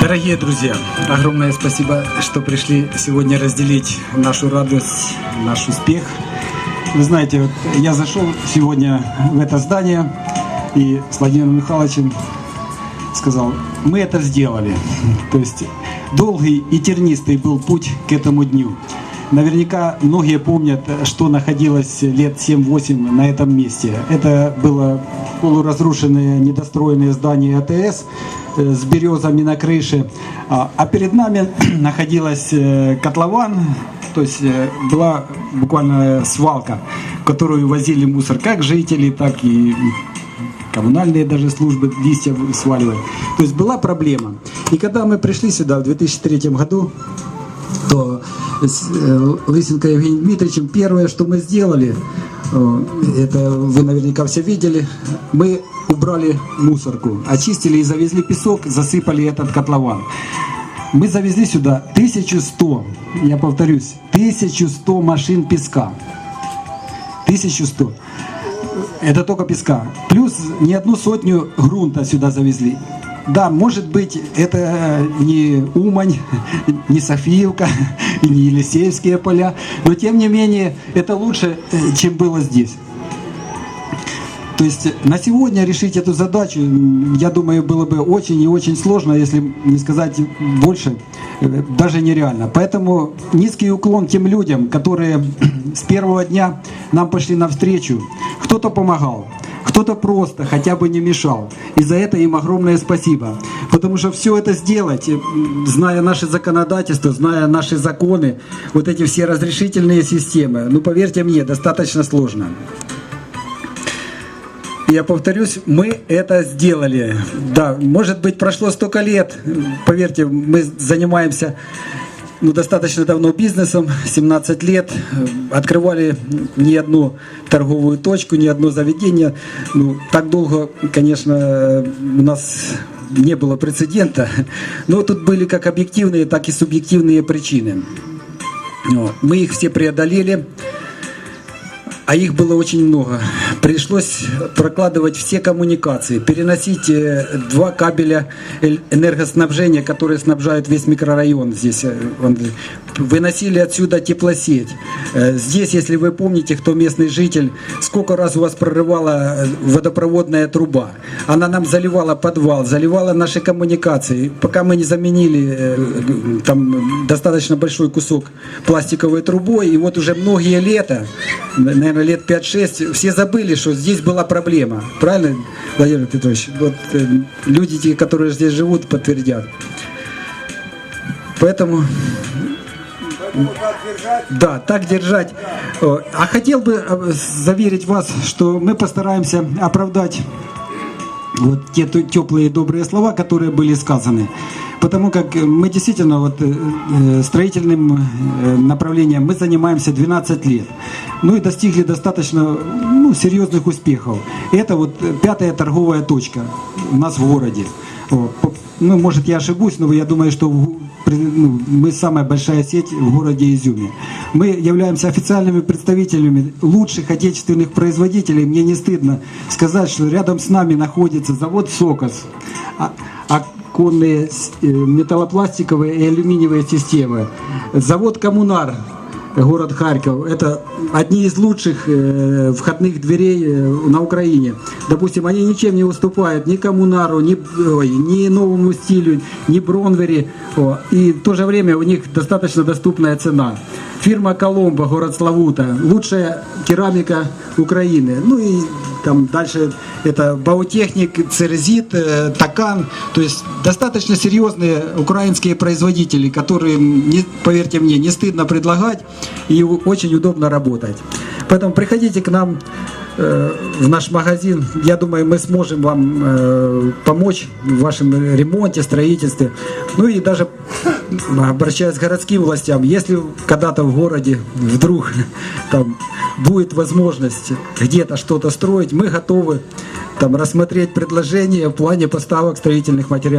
Дорогие друзья, огромное спасибо, что пришли сегодня разделить нашу радость, наш успех. Вы знаете, вот я зашел сегодня в это здание и с Владимиром Михайловичем сказал, мы это сделали. То есть долгий и тернистый был путь к этому дню. Наверняка многие помнят, что находилось лет 7-8 на этом месте. Это было полуразрушенное, недостроенное здание АТС э, с березами на крыше. А а перед нами находилась э, котлован, то есть э, была буквально свалка, которую возили мусор как жители, так и коммунальные даже службы листья сваливали. То есть была проблема. И когда мы пришли сюда в 2003 году, то с Лысенко Евгением Дмитриевичем первое, что мы сделали, это вы наверняка все видели, мы убрали мусорку, очистили и завезли песок, засыпали этот котлован. Мы завезли сюда 1100, я повторюсь, 1100 машин песка. 1100. Это только песка. Плюс не одну сотню грунта сюда завезли. Да, может быть, это не Умань, не Софиевка, не Елисеевские поля, но тем не менее это лучше, э, чем было здесь. То есть на сегодня решить эту задачу, я думаю, было бы очень и очень сложно, если не сказать больше, э, даже нереально. Поэтому низкий уклон тем людям, которые с первого дня нам пошли навстречу. Кто-то помогал, кто-то просто хотя бы не мешал. И за это им огромное спасибо. Потому что все это сделать, э, зная наше законодательство, зная наши законы, вот эти все разрешительные системы, ну поверьте мне, достаточно сложно. Я повторюсь, мы это сделали. Да, может быть, прошло столько лет. Поверьте, мы занимаемся ну, достаточно давно бизнесом, 17 лет. Открывали не одну торговую точку, ни одно заведение. Ну, так долго, конечно, у нас не было прецедента. Но тут были как объективные, так и субъективные причины. Мы их все преодолели. А их было очень много. Пришлось прокладывать все коммуникации, переносить э, два кабеля энергоснабжения, которые снабжают весь микрорайон здесь. э, Выносили отсюда теплосеть. Э, Здесь, если вы помните, кто местный житель, сколько раз у вас прорывала водопроводная труба. Она нам заливала подвал, заливала наши коммуникации. Пока мы не заменили там достаточно большой кусок пластиковой трубой, и вот уже многие лета, наверное, лет 5-6, все забыли, что здесь была проблема. Правильно, Владимир Петрович? Вот э, люди, которые здесь живут, подтвердят. Поэтому да, так держать. О, А хотел бы э, заверить вас, что мы постараемся оправдать вот те теплые добрые слова, которые были сказаны. Потому как э, мы действительно вот э, э, строительным направлением мы занимаемся 12 лет. Ну и достигли достаточно ну, серьезных успехов. Это вот пятая торговая точка у нас в городе. Ну, может, я ошибусь, но я думаю, что мы самая большая сеть в городе Изюме. Мы являемся официальными представителями лучших отечественных производителей. Мне не стыдно сказать, что рядом с нами находится завод «Сокос», а- оконные с- э, металлопластиковые и алюминиевые системы, завод «Коммунар», город Харьков. Это одни из лучших э, входных дверей э, на Украине. Допустим, они ничем не уступают ни Коммунару, ни, ой, ни новому стилю, ни Бронвери. И в то же время у них достаточно доступная цена. Фирма Коломбо, город Славута, лучшая керамика Украины. Ну и там дальше это Баутехник, Церезит, э, Такан. То есть достаточно серьезные украинские производители, которые, поверьте мне, не стыдно предлагать и очень удобно работать. Поэтому приходите к нам э, в наш магазин. Я думаю, мы сможем вам э, помочь в вашем ремонте, строительстве. Ну и даже обращаясь к городским властям, если когда-то в городе вдруг там будет возможность где-то что-то строить, мы готовы там рассмотреть предложения в плане поставок строительных материалов.